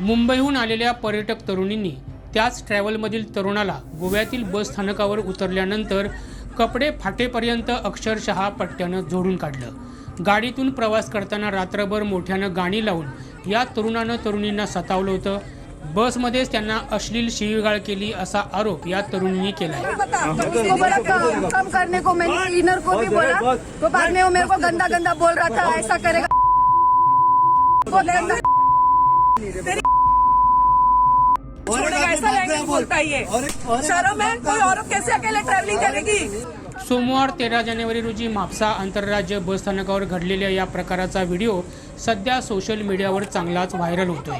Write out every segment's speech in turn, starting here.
मुंबईहून आलेल्या पर्यटक तरुणींनी त्याच ट्रॅव्हलमधील तरुणाला गोव्यातील बस स्थानकावर उतरल्यानंतर कपडे फाटेपर्यंत अक्षरशः पट्ट्यानं जोडून काढलं. गाडीतून प्रवास करताना रात्रभर मोठ्यानं गाणी लावून या तरुणानं तरुणींना सतावलं होतं. बसमध्येच त्यांना अश्लील शिवीगाळ केली असा आरोप या तरुणींनी केला आहे करने को मैंने को भी बोला? तो बाद में वो मेरे को गंदा गंदा बोल रहा था ऐसा करेगा। बोलता ये शर्म है? कोई औरत कैसे अकेले ट्रैवलिंग करेगी? सोमवार तेरा जानेवारी रोजी म्हापसा आंतरराज्य बस स्थानकावर घडलेल्या या प्रकाराचा व्हिडिओ सध्या सोशल मीडियावर चांगलाच व्हायरल होतोय.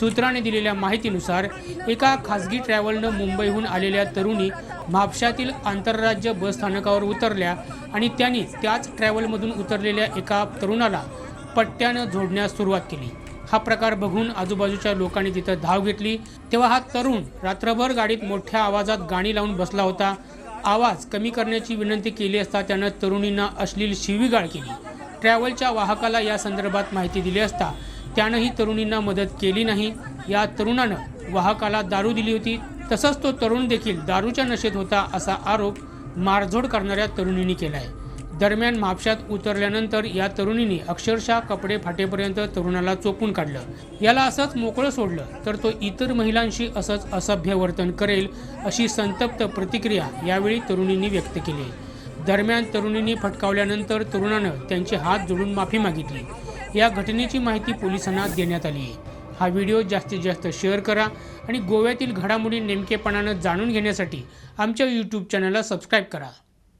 सूत्रांनी दिलेल्या माहितीनुसार एका खासगी ट्रॅव्हलनं मुंबईहून आलेल्या तरुणी म्हापशातील आंतरराज्य बस स्थानकावर उतरल्या आणि त्यांनी त्याच ट्रॅव्हलमधून उतरलेल्या एका तरुणाला पट्ट्यानं झोडण्यास सुरुवात केली. हा प्रकार बघून आजूबाजूच्या लोकांनी तिथं धाव घेतली. तेव्हा हा तरुण रात्रभर गाडीत मोठ्या आवाजात गाणी लावून बसला होता. आवाज कमी करण्याची विनंती केली असता त्यानं तरुणींना अश्लील शिवीगाळ केली. ट्रॅव्हलच्या वाहकाला या संदर्भात माहिती दिली असता त्यानंही तरुणींना मदत केली नाही. या तरुणानं वाहकाला दारू दिली होती. तसंच तो तरुण देखील दारूच्या नशेत होता असा आरोप मारझोड करणाऱ्या तरुणींनी केला आहे दरम्यान म्हापशात उतरल्यानंतर या तरुणीने अक्षरशः कपडे फाटेपर्यंत तरुणाला चोपून काढलं. याला असंच मोकळं सोडलं तर तो इतर महिलांशी असंच असभ्य वर्तन करेल अशी संतप्त प्रतिक्रिया यावेळी तरुणींनी व्यक्त केली. दरम्यान तरुणींनी फटकावल्यानंतर तरुणानं त्यांचे हात जोडून माफी मागितली. या घटनेची माहिती पोलिसांना देण्यात आली. आहे हा व्हिडिओ जास्तीत जास्त शेअर करा आणि गोव्यातील घडामोडी नेमकेपणानं जाणून घेण्यासाठी आमच्या यूट्यूब चॅनलला सबस्क्राईब करा.